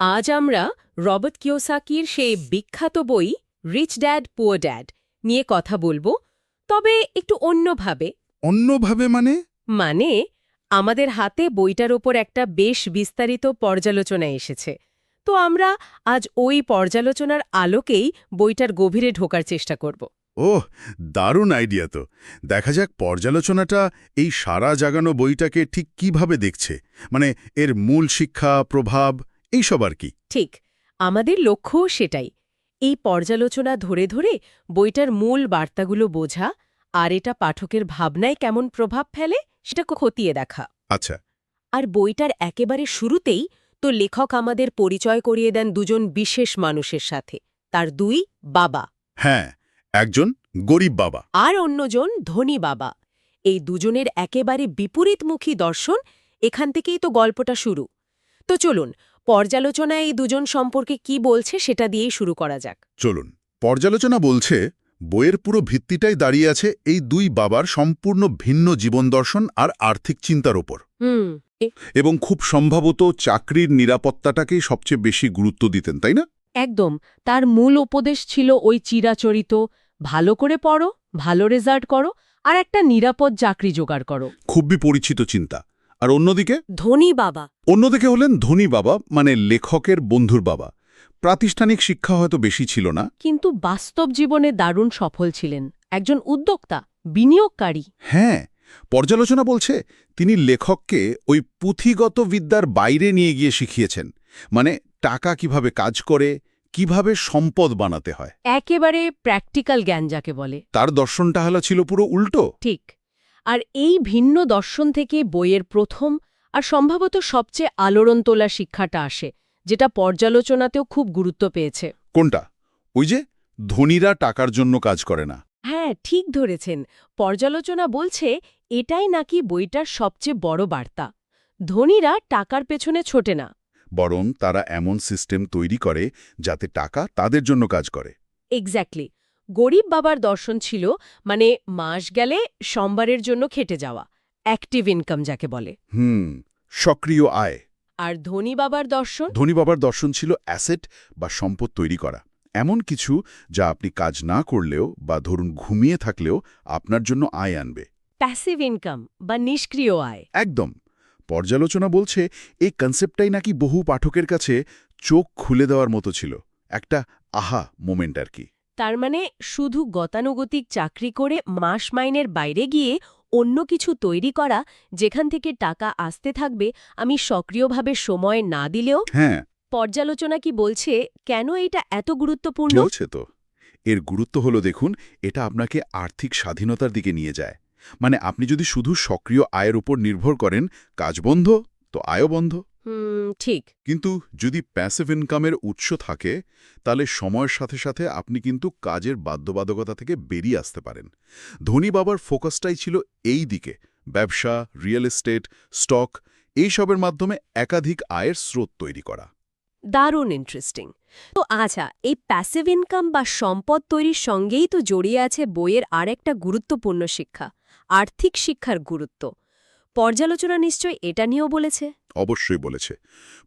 আজ আমরা রবার্ট কিওসাকির সেই বিখ্যাত বই রিচ ড্যাড পুয়ার ড্যাড নিয়ে কথা বলব। তবে একটু অন্যভাবে। অন্যভাবে মানে? মানে আমাদের হাতে বইটার ওপর একটা বেশ বিস্তারিত পর্যালোচনা এসেছে। তো আমরা আজ ওই পর্যালোচনার আলোকেই বইটার গভীরে ঢোকার চেষ্টা করব। ওহ দারুণ আইডিয়া তো। দেখা যাক পর্যালোচনাটা এই সারা জাগানো বইটাকে ঠিক কীভাবে দেখছে। মানে এর মূল শিক্ষা প্রভাব এইসব আর কি। ঠিক আমাদের লক্ষ্যও সেটাই। এই পর্যালোচনা ধরে ধরে বইটার মূল বার্তাগুলো বোঝা আর এটা পাঠকের ভাবনায় কেমন প্রভাব ফেলে সেটা খতিয়ে দেখা। আচ্ছা। আর বইটার একেবারে শুরুতেই তো লেখক আমাদের পরিচয় করিয়ে দেন দুজন বিশেষ মানুষের সাথে তার দুই বাবা। হ্যাঁ একজন গরিব বাবা। আর অন্যজন ধনী বাবা। এই দুজনের একেবারে বিপরীতমুখী দর্শন এখান থেকেই তো গল্পটা শুরু। তো চলুন পর্যালোচনায় এই দুজন সম্পর্কে কি বলছে সেটা দিয়েই শুরু করা যাক। চলুন পর্যালোচনা বলছে বইয়ের পুরো ভিত্তিটাই দাঁড়িয়ে আছে এই দুই বাবার সম্পূর্ণ ভিন্ন জীবন দর্শন আর আর্থিক চিন্তার ওপর। এবং খুব সম্ভবত চাকরির নিরাপত্তাটাকেই সবচেয়ে বেশি গুরুত্ব দিতেন তাই না? একদম তার মূল উপদেশ ছিল ওই চিরাচরিত ভালো করে পড়ো ভালো রেজাল্ট করো আর একটা নিরাপদ চাকরি জোগাড় করো। খুবই পরিচিত চিন্তা। আর অন্যদিকে? ধনী বাবা। অন্যদিকে হলেন ধনী বাবা মানে লেখকের বন্ধুর বাবা। প্রাতিষ্ঠানিক শিক্ষা হয়তো বেশি ছিল না। কিন্তু বাস্তব জীবনে দারুণ সফল ছিলেন। একজন উদ্যোক্তা বিনিয়োগকারী। হ্যাঁ পর্যালোচনা বলছে তিনি লেখককে ওই পুঁথিগত বিদ্যার বাইরে নিয়ে গিয়ে শিখিয়েছেন। মানে টাকা কীভাবে কাজ করে কীভাবে সম্পদ বানাতে হয়। একেবারে প্র্যাকটিক্যাল জ্ঞান যাকে বলে। তার দর্শনটা হলো ছিল পুরো উল্টো। ঠিক। আর এই ভিন্ন দর্শন থেকে বইয়ের প্রথম আর সম্ভবত সবচেয়ে আলোড়ন তোলা শিক্ষাটা আসে যেটা পর্যালোচনাতেও খুব গুরুত্ব পেয়েছে। কোনটা? ওই যে ধনীরা টাকার জন্য কাজ করে না। হ্যাঁ ঠিক ধরেছেন। পর্যালোচনা বলছে এটাই নাকি বইটার সবচেয়ে বড় বার্তা। ধনীরা টাকার পেছনে ছোটে না। বরং তারা এমন সিস্টেম তৈরি করে যাতে টাকা তাদের জন্য কাজ করে। এক্স্যাক্টলি। গরিব বাবার দর্শন ছিল মানে মাস গেলে সোমবারের জন্য খেটে যাওয়া অ্যাক্টিভ ইনকাম যাকে বলে। হুম সক্রিয় আয়। আর ধনী বাবার দর্শন? ধনী বাবার দর্শন ছিল অ্যাসেট বা সম্পদ তৈরি করা। এমন কিছু যা আপনি কাজ না করলেও বা ধরুন ঘুমিয়ে থাকলেও আপনার জন্য আয় আনবে। প্যাসিভ ইনকাম বা নিষ্ক্রিয় আয়। একদম। পর্যালোচনা বলছে এই কনসেপ্টটাই নাকি বহু পাঠকের কাছে চোখ খুলে দেওয়ার মতো ছিল। একটা আহা মোমেন্ট আর কি। তার মানে শুধু গতানুগতিক চাকরি করে মাস মাইনের বাইরে গিয়ে অন্য কিছু তৈরি করা যেখান থেকে টাকা আসতে থাকবে আমি সক্রিয়ভাবে সময় না দিলেও? হ্যাঁ। পর্যালোচনা কি বলছে কেন এটা এত গুরুত্বপূর্ণ? বলছে তো। এর গুরুত্ব হলো দেখুন এটা আপনাকে আর্থিক স্বাধীনতার দিকে নিয়ে যায়। মানে আপনি যদি শুধু সক্রিয় আয়ের উপর নির্ভর করেন কাজ বন্ধ তো আয়ও বন্ধ। হুম ঠিক। কিন্তু যদি প্যাসিভ ইনকামের উৎস থাকে তাহলে সময়ের সাথে সাথে আপনি কিন্তু কাজের বাধ্যবাধকতা থেকে বেরিয়ে আসতে পারেন। ধনী বাবার ফোকাসটাই ছিল এই দিকে ব্যবসা রিয়েল এস্টেট স্টক এইসবের মাধ্যমে একাধিক আয়ের স্রোত তৈরি করা। দারুণ ইন্টারেস্টিং তো আচ্ছা এই প্যাসিভ ইনকাম বা সম্পদ তৈরির সঙ্গেই তো জড়িয়ে আছে বইয়ের আরেকটা গুরুত্বপূর্ণ শিক্ষা আর্থিক শিক্ষার গুরুত্ব। পর্যালোচনা নিশ্চয় এটা নিয়েও বলেছে? অবশ্যই বলেছে।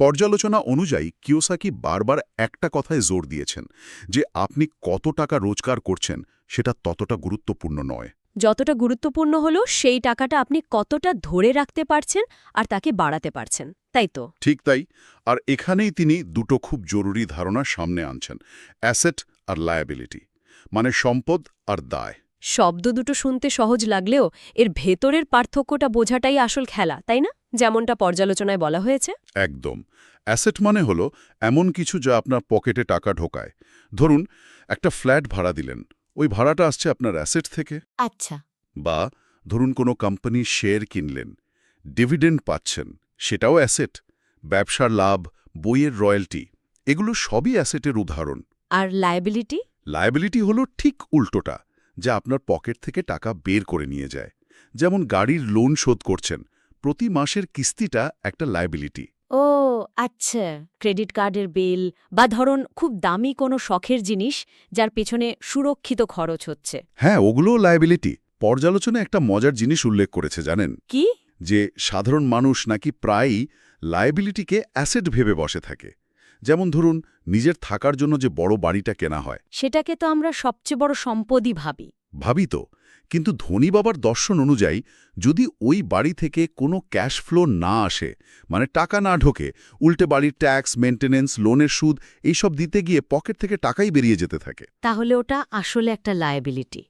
পর্যালোচনা অনুযায়ী কিওসাকি বারবার একটা কথায় জোর দিয়েছেন যে আপনি কত টাকা রোজগার করছেন সেটা ততটা গুরুত্বপূর্ণ নয়। যতটা গুরুত্বপূর্ণ হলো সেই টাকাটা আপনি কতটা ধরে রাখতে পারছেন আর তাকে বাড়াতে পারছেন তাই তো? ঠিক তাই। আর এখানেই তিনি দুটো খুব জরুরি ধারণা সামনে আনছেন অ্যাসেট আর লায়াবিলিটি মানে সম্পদ আর দায়। শব্দ দুটো শুনতে সহজ লাগলেও এর ভেতরের পার্থক্যটা বোঝাটাই আসল খেলা তাই না? যেমনটা পর্যালোচনায় বলা হয়েছে। একদম। অ্যাসেট মানে হলো এমন কিছু যা আপনার পকেটে টাকা ঢোকায়। ধরুন একটা ফ্ল্যাট ভাড়া দিলেন। ওই ভাড়াটা আসছে আপনার অ্যাসেট থেকে। আচ্ছা। বা ধরুন কোনো কোম্পানির শেয়ার কিনলেন। ডিভিডেন্ড পাচ্ছেন। সেটাও অ্যাসেট। ব্যবসার লাভ বইয়ের রয়্যালটি এগুলো সবই অ্যাসেটের উদাহরণ। আর লায়াবিলিটি লায়াবিলিটি হলো ঠিক উল্টোটা। যা আপনার পকেট থেকে টাকা বের করে নিয়ে যায়। যেমন গাড়ির লোন শোধ করছেন প্রতি মাসের কিস্তিটা একটা লায়াবিলিটি ও আচ্ছা। ক্রেডিট কার্ডের বিল বা ধরুন খুব দামি কোনো শখের জিনিস যার পেছনে সুরক্ষিত খরচ হচ্ছে। হ্যাঁ ওগুলোও লায়াবিলিটি পর্যালোচনা একটা মজার জিনিস উল্লেখ করেছে জানেন? কি? যে সাধারণ মানুষ নাকি প্রায়ই লায়াবিলিটিকে অ্যাসেট ভেবে বসে থাকে। যেমন ধরুন নিজের থাকার জন্য যে বড় বাড়িটা কেনা হয়। সেটাকে তো আমরা সবচেয়ে বড় সম্পদই ভাবি। ভাবি তো। কিন্তু ধনী বাবার দর্শন অনুযায়ী যদি ওই বাড়ি থেকে কোনো ক্যাশ ফ্লো না আসে মানে টাকা না ঢোকে উল্টে বাড়ির ট্যাক্স মেনটেনেন্স লোনের সুদ এইসব দিতে গিয়ে পকেট থেকে টাকাই বেরিয়ে যেতে থাকে। তাহলে ওটা আসলে একটা লায়াবিলিটি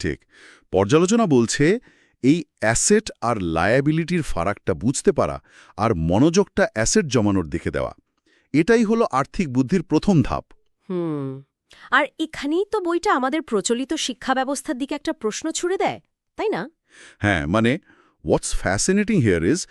ঠিক। পর্যালোচনা বলছে এই অ্যাসেট আর লায়াবিলিটির ফারাকটা বুঝতে পারা আর মনোযোগটা অ্যাসেট জমানোর দিকে দেওয়া। এটাই হলো আর্থিক বুদ্ধির প্রথম ধাপ। হুম। আর এখানেই তো বইটা আমাদের প্রচলিত শিক্ষা ব্যবস্থার দিকে একটা প্রশ্ন ছুড়ে দেয় তাই না? হ্যাঁ মানে হোয়াটস ফ্যাসিনেটিং হিয়ার ইজ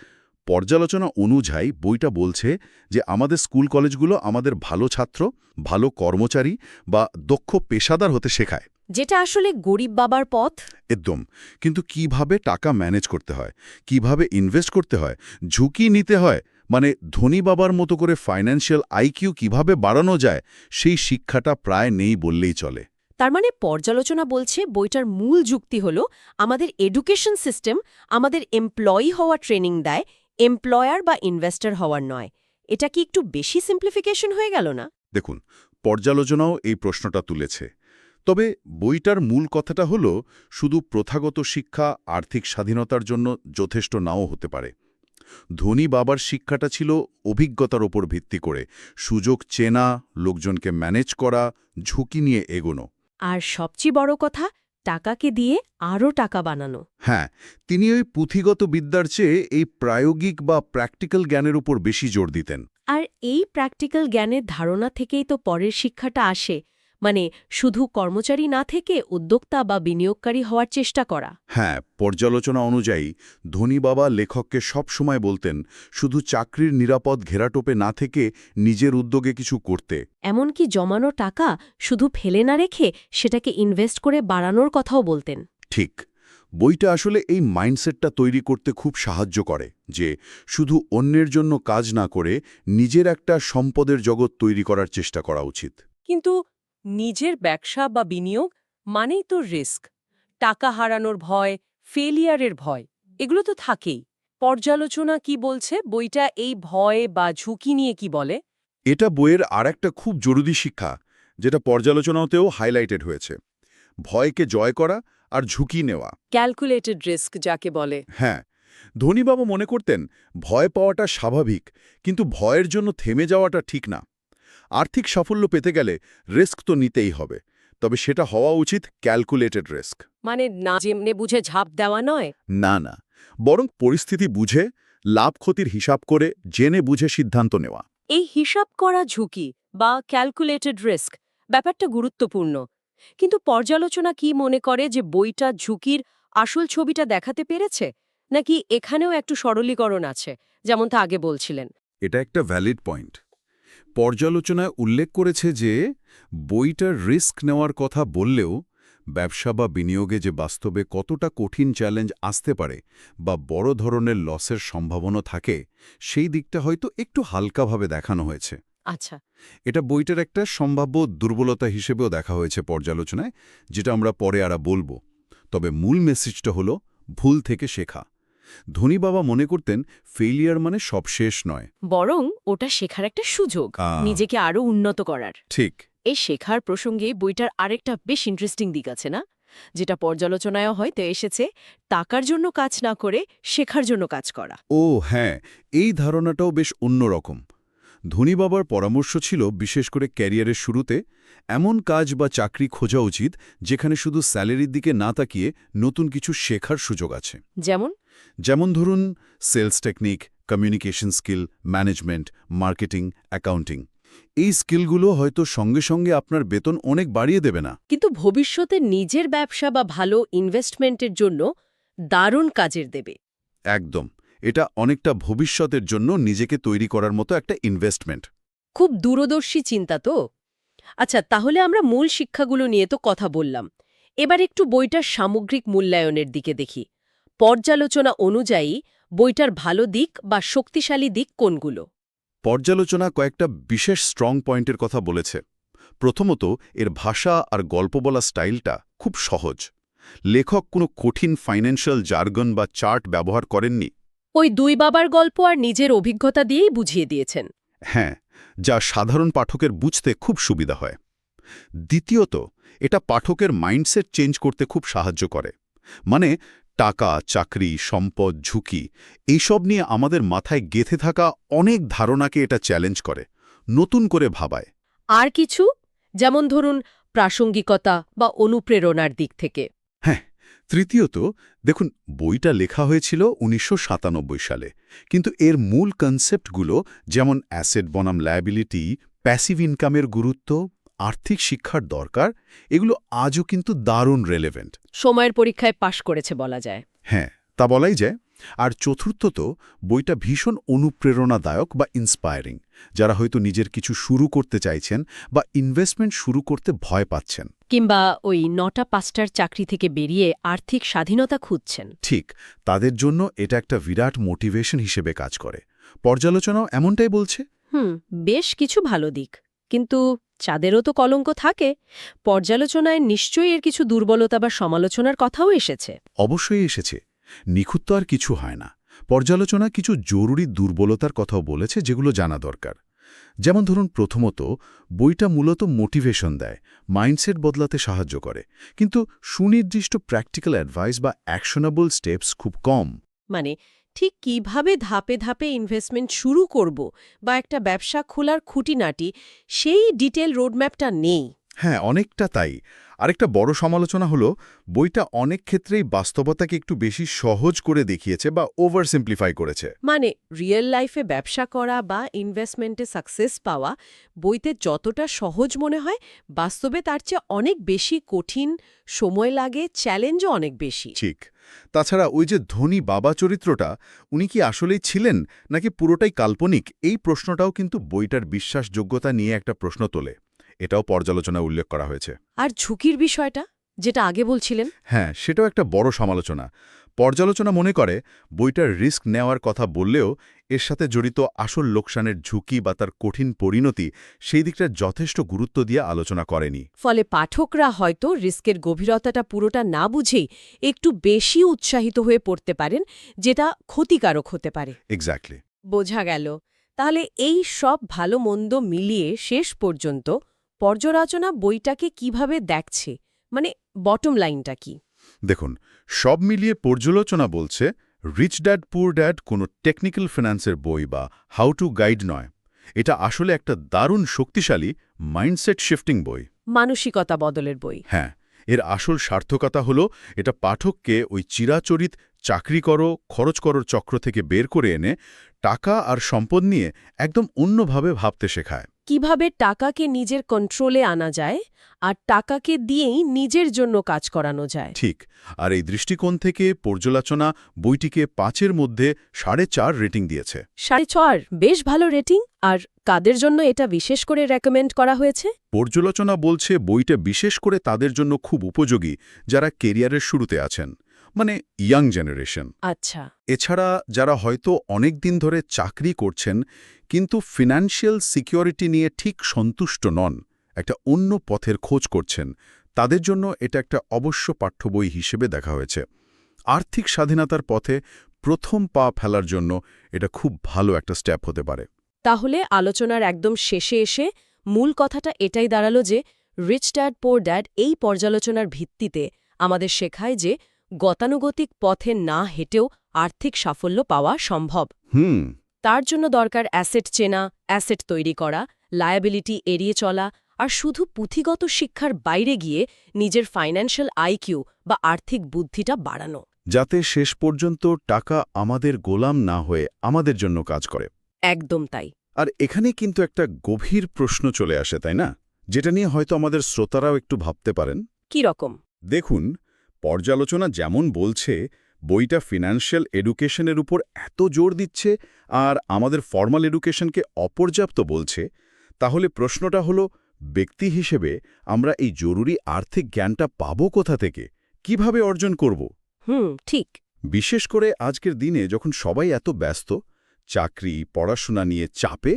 পর্যালোচনা অনুযায়ী বইটা বলছে যে আমাদের স্কুল কলেজগুলো আমাদের ভালো ছাত্র ভালো কর্মচারী বা দক্ষ পেশাদার হতে শেখায়। যেটা আসলে গরিব বাবার পথ। একদম। কিন্তু কীভাবে টাকা ম্যানেজ করতে হয়? কীভাবে ইনভেস্ট করতে হয়? ঝুঁকি নিতে হয়? মানে ধনী বাবার মতো করে ফাইন্যান্সিয়াল আইকিউ কীভাবে বাড়ানো যায় সেই শিক্ষাটা প্রায় নেই বললেই চলে। তার মানে পর্যালোচনা বলছে বইটার মূল যুক্তি হল আমাদের এডুকেশন সিস্টেম আমাদের এমপ্লয়ি হওয়া ট্রেনিং দেয় এমপ্লয়ার বা ইনভেস্টর হওয়ার নয়। এটা কি একটু বেশি সিম্পলিফিকেশন হয়ে গেল না? দেখুন পর্যালোচনাও এই প্রশ্নটা তুলেছে। তবে বইটার মূল কথাটা হল শুধু প্রথাগত শিক্ষা আর্থিক স্বাধীনতার জন্য যথেষ্ট নাও হতে পারে। ধনী বাবার শিক্ষাটা ছিল অভিজ্ঞতার ওপর ভিত্তি করে। সুযোগ চেনা লোকজনকে ম্যানেজ করা ঝুঁকি নিয়ে এগোনো। আর সবচেয়ে বড় কথা টাকাকে দিয়ে আরও টাকা বানানো। হ্যাঁ তিনি ওই পুঁথিগত বিদ্যার চেয়ে এই প্রায়োগিক বা প্র্যাকটিক্যাল জ্ঞানের উপর বেশি জোর দিতেন। আর এই প্র্যাকটিক্যাল জ্ঞানের ধারণা থেকেই তো পরের শিক্ষাটা আসে। মানে শুধু কর্মচারী না থেকে উদ্যোক্তা বা বিনিয়োগকারী হওয়ার চেষ্টা করা। হ্যাঁ পর্যালোচনা অনুযায়ী ধনী বাবা লেখককে সব সময় বলতেন শুধু চাকরির নিরাপদ ঘেরাটোপে না থেকে নিজের উদ্যোগে কিছু করতে। এমনকি জমানো টাকা শুধু ফেলে না রেখে সেটাকে ইনভেস্ট করে বাড়ানোর কথাও বলতেন। ঠিক বইটা আসলে এই মাইন্ডসেটটা তৈরি করতে খুব সাহায্য করে যে শুধু অন্যের জন্য কাজ না করে নিজের একটা সম্পদের জগৎ তৈরি করার চেষ্টা করা উচিত। কিন্তু নিজের ব্যবসা বা বিনিয়োগ মানেই তো রিস্ক টাকা হারানোর ভয় ফেলিয়ারের ভয় এগুলো তো থাকেই। পর্যালোচনা কি বলছে? বইটা এই ভয় বা ঝুঁকি নিয়ে কি বলে? এটা বইয়ের আর একটা খুব জরুরি শিক্ষা যেটা পর্যালোচনাতেও হাইলাইটেড হয়েছে। ভয়কে জয় করা আর ঝুঁকি নেওয়া। ক্যালকুলেটেড রিস্ক যাকে বলে। হ্যাঁ ধনীবাবু মনে করতেন ভয় পাওয়াটা স্বাভাবিক কিন্তু ভয়ের জন্য থেমে যাওয়াটা ঠিক না। আর্থিক সাফল্য পেতে গেলে রিস্ক তো নিতেই হবে। তবে সেটা হওয়া উচিত ক্যালকুলেটেড রিস্ক। মানে না যেমনে বুঝে ঝাঁপ দেওয়া নয়? না না। বরং পরিস্থিতি বুঝে লাভ ক্ষতির হিসাব করে জেনে বুঝে সিদ্ধান্ত নেওয়া। এই হিসাব করা ঝুঁকি বা ক্যালকুলেটেড রিস্ক ব্যাপারটা গুরুত্বপূর্ণ। কিন্তু পর্যালোচনা কি মনে করে যে বইটা ঝুঁকির আসল ছবিটা দেখাতে পেরেছে? নাকি এখানেও একটু সরলীকরণ আছে যেমন তা আগে বলছিলেন? এটা একটা ভ্যালিড পয়েন্ট পর্যালোচনায় উল্লেখ করেছে যে বইটার রিস্ক নেওয়ার কথা বললেও ব্যবসা বা বিনিয়োগে যে বাস্তবে কতটা কঠিন চ্যালেঞ্জ আসতে পারে বা বড় ধরনের লসের সম্ভাবনা থাকে সেই দিকটা হয়তো একটু হালকাভাবে দেখানো হয়েছে। আচ্ছা। এটা বইটার একটা সম্ভাব্য দুর্বলতা হিসেবেও দেখা হয়েছে পর্যালোচনায় যেটা আমরা পরে আরা বলব। তবে মূল মেসেজটা হলো ভুল থেকে শেখা। ধনী বাবা মনে করতেন ফেলিয়ার মানে সব শেষ নয়। বরং ওটা শেখার একটা সুযোগ নিজেকে আরও উন্নত করার। ঠিক। এই শেখার প্রসঙ্গে বইটার আরেকটা বেশ ইন্টারেস্টিং দিক আছে না? যেটা পর্যালোচনায়ও হয়তো এসেছে টাকার জন্য কাজ না করে শেখার জন্য কাজ করা। ও হ্যাঁ এই ধারণাটাও বেশ অন্যরকম। ধনী বাবার পরামর্শ ছিল বিশেষ করে ক্যারিয়ারের শুরুতে এমন কাজ বা চাকরি খোঁজা উচিত যেখানে শুধু স্যালারির দিকে না তাকিয়ে নতুন কিছু শেখার সুযোগ আছে। যেমন? যেমন ধরুন sales technique communication skill management marketing accounting. এই স্কিলগুলো হয়তো সঙ্গে সঙ্গে আপনার বেতন অনেক বাড়িয়ে দেবে না। কিন্তু ভবিষ্যতে নিজের ব্যবসা বা ভালো ইনভেস্টমেন্টের জন্য দারুণ কাজের দেবে। একদম। এটা অনেকটা ভবিষ্যতের জন্য নিজেকে তৈরি করার মতো একটা ইনভেস্টমেন্ট খুব দূরদর্শী চিন্তা তো। আচ্ছা তাহলে আমরা মূল শিক্ষাগুলো নিয়ে তো কথা বললাম। এবার একটু বইটার সামগ্রিক মূল্যায়নের দিকে দেখি। পর্যালোচনা অনুযায়ী বইটার ভালো দিক বা শক্তিশালী দিক কোনগুলো? পর্যালোচনা কয়েকটা বিশেষ স্ট্রং পয়েন্টের কথা বলেছে। প্রথমত এর ভাষা আর গল্প বলা স্টাইলটা খুব সহজ। লেখক কোনো কঠিন ফাইন্যান্সিয়াল জার্গন বা চার্ট ব্যবহার করেননি। ওই দুই বাবার গল্প আর নিজের অভিজ্ঞতা দিয়েই বুঝিয়ে দিয়েছেন। হ্যাঁ যা সাধারণ পাঠকের বুঝতে খুব সুবিধা হয়। দ্বিতীয়ত এটা পাঠকের মাইন্ডসেট চেঞ্জ করতে খুব সাহায্য করে। মানে টাকা চাকরি সম্পদ ঝুঁকি এইসব নিয়ে আমাদের মাথায় গেথে থাকা অনেক ধারণাকে এটা চ্যালেঞ্জ করে নতুন করে ভাবায়। আর কিছু? যেমন ধরুন প্রাসঙ্গিকতা বা অনুপ্রেরণার দিক থেকে। তৃতীয়ত দেখুন বইটা লেখা হয়েছিল উনিশশো সাতানব্বই সালে কিন্তু এর মূল কনসেপ্টগুলো যেমন অ্যাসেট বনাম লায়াবিলিটি প্যাসিভ ইনকামের গুরুত্ব আর্থিক শিক্ষার দরকার এগুলো আজও কিন্তু দারুণ রেলেভেন্ট সময়ের পরীক্ষায় পাশ করেছে বলা যায়। হ্যাঁ তা বলাই যায়। আর চতুর্থত বইটা ভীষণ অনুপ্রেরণাদায়ক বা ইন্সপায়ারিং যারা হয়তো নিজের কিছু শুরু করতে চাইছেন বা ইনভেস্টমেন্ট শুরু করতে ভয় পাচ্ছেন। কিংবা ওই নটা পাঁচটার চাকরি থেকে বেরিয়ে আর্থিক স্বাধীনতা খুঁজছেন। ঠিক তাদের জন্য এটা একটা বিরাট মোটিভেশন হিসেবে কাজ করে। পর্যালোচনাও এমনটাই বলছে? হুম বেশ কিছু ভালো দিক কিন্তু চাঁদেরও তো কলঙ্ক থাকে। পর্যালোচনায় নিশ্চয়ই এর কিছু দুর্বলতা বা সমালোচনার কথাও এসেছে। অবশ্যই এসেছে। নিখুঁত তো আর কিছু হয় না। পর্যালোচনা কিছু জরুরি দুর্বলতার কথাও বলেছে, যেগুলো জানা দরকার। যেমন ধরুন, প্রথমত, বইটা মূলত মোটিভেশন দেয়, মাইন্ডসেট বদলাতে সাহায্য করে। কিন্তু সুনির্দিষ্ট প্র্যাকটিক্যাল অ্যাডভাইস বা অ্যাকশনাবল স্টেপস খুব কম। মানে ঠিক কীভাবে ধাপে ধাপে ইনভেস্টমেন্ট শুরু করব বা একটা ব্যবসা খোলার খুঁটিনাটি, সেই ডিটেল রোডম্যাপটা নেই। হ্যাঁ অনেকটা তাই। আরেকটা বড় সমালোচনা হলো বইটা অনেক ক্ষেত্রেই বাস্তবতাকে একটু বেশি সহজ করে দেখিয়েছে বা ওভার সিম্পলিফাই করেছে। মানে রিয়েল লাইফে ব্যবসা করা বা ইনভেস্টমেন্টে সাকসেস পাওয়া বইতে যতটা সহজ মনে হয় বাস্তবে তার চেয়ে অনেক বেশি কঠিন সময় লাগে চ্যালেঞ্জও অনেক বেশি। ঠিক। তাছাড়া ওই যে ধনী বাবা চরিত্রটা উনি কি আসলেই ছিলেন নাকি পুরোটাই কাল্পনিক? এই প্রশ্নটাও কিন্তু বইটার বিশ্বাসযোগ্যতা নিয়ে একটা প্রশ্ন তোলে। এটাও পর্যালোচনা উল্লেখ করা হয়েছে। আর ঝুঁকির বিষয়টা যেটা আগে বলছিলেন? হ্যাঁ সেটাও একটা বড় সমালোচনা। পর্যালোচনা মনে করে বইটার রিস্ক নেওয়ার কথা বললেও এর সাথে জড়িত আসল লোকসানের ঝুঁকি বা তার কঠিন পরিণতি সেই দিকটা যথেষ্ট গুরুত্ব দিয়ে আলোচনা করেনি। ফলে পাঠকরা হয়তো রিস্কের গভীরতাটা পুরোটা না বুঝেই একটু বেশি উৎসাহিত হয়ে পড়তে পারেন যেটা ক্ষতিকারক হতে পারে। এক্স্যাক্টলি বোঝা গেল। তাহলে এই সব ভালো মন্দ মিলিয়ে শেষ পর্যন্ত পর্যালোচনা বইটাকে কীভাবে দেখছে? মানে বটম লাইনটা কি? দেখুন সব মিলিয়ে পর্যালোচনা বলছে রিচ ড্যাড পুর ড্যাড কোনো টেকনিক্যাল ফিন্যান্সের বই বা হাউ টু গাইড নয়। এটা আসলে একটা দারুণ শক্তিশালী মাইন্ডসেট শিফটিং বই। মানসিকতা বদলের বই। হ্যাঁ এর আসল সার্থকতা হলো এটা পাঠককে ওই চিরাচরিত চাকরি করো খরচ করোর চক্র থেকে বের করে এনে টাকা আর সম্পদ নিয়ে একদম অন্যভাবে ভাবতে শেখায়। কীভাবে টাকাকে নিজের কন্ট্রোলে আনা যায় আর টাকাকে দিয়েই নিজের জন্য কাজ করানো যায়। ঠিক আর এই দৃষ্টিকোণ থেকে পর্যালোচনা বইটিকে পাঁচের মধ্যে সাড়ে চার রেটিং দিয়েছে। সাড়ে চার বেশ ভালো রেটিং আর কাদের জন্য এটা বিশেষ করে রেকমেন্ড করা হয়েছে? পর্যালোচনা বলছে বইটা বিশেষ করে তাদের জন্য খুব উপযোগী যারা কেরিয়ারের শুরুতে আছেন। মানে ইয়াং জেনারেশন আচ্ছা। এছাড়া যারা হয়তো অনেক দিন ধরে চাকরি করছেন কিন্তু ফিনান্সিয়াল সিকিউরিটি নিয়ে ঠিক সন্তুষ্ট নন একটা অন্য পথের খোঁজ করছেন তাদের জন্য এটা একটা অবশ্য পাঠ্য বই হিসেবে দেখা হয়েছে। আর্থিক স্বাধীনতার পথে প্রথম পা ফেলার জন্য এটা খুব ভালো একটা স্টেপ হতে পারে। তাহলে আলোচনার একদম শেষে এসে মূল কথাটা এটাই দাঁড়াল যে রিচ ড্যাড পোর ড্যাড এই পর্যালোচনার ভিত্তিতে আমাদের শেখায় যে গতানুগতিক পথে না হেঁটেও আর্থিক সাফল্য পাওয়া সম্ভব। হুম। তার জন্য দরকার অ্যাসেট চেনা অ্যাসেট তৈরি করা লায়াবিলিটি এড়িয়ে চলা আর শুধু পুঁথিগত শিক্ষার বাইরে গিয়ে নিজের ফাইন্যান্সিয়াল আইকিউ বা আর্থিক বুদ্ধিটা বাড়ানো। যাতে শেষ পর্যন্ত টাকা আমাদের গোলাম না হয়ে আমাদের জন্য কাজ করে। একদম তাই। আর এখানে কিন্তু একটা গভীর প্রশ্ন চলে আসে তাই না? যেটা নিয়ে হয়তো আমাদের শ্রোতারাও একটু ভাবতে পারেন। কি রকম? দেখুন পর্যালোচনা যেমন বলছে বইটা ফিনান্সিয়াল এডুকেশনের উপর এত জোর দিচ্ছে আর আমাদের ফর্মাল এডুকেশনকে অপর্যাপ্ত বলছে তাহলে প্রশ্নটা হলো ব্যক্তি হিসেবে আমরা এই জরুরি আর্থিক জ্ঞানটা পাবো কোথা থেকে? কীভাবে অর্জন করব? হুম ঠিক। বিশেষ করে আজকের দিনে যখন সবাই এত ব্যস্ত চাকরি পড়াশোনা নিয়ে চাপে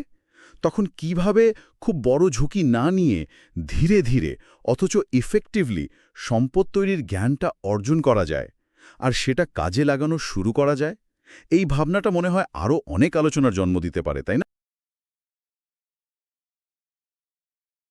তখন কীভাবে খুব বড় ঝুঁকি না নিয়ে ধীরে ধীরে, অথচ ইফেক্টিভলি সম্পদ তৈরির জ্ঞানটা অর্জন করা যায়। আর সেটা কাজে লাগানো শুরু করা যায়। এই ভাবনাটা মনে হয় আরও অনেক আলোচনার জন্ম দিতে পারে, তাই না?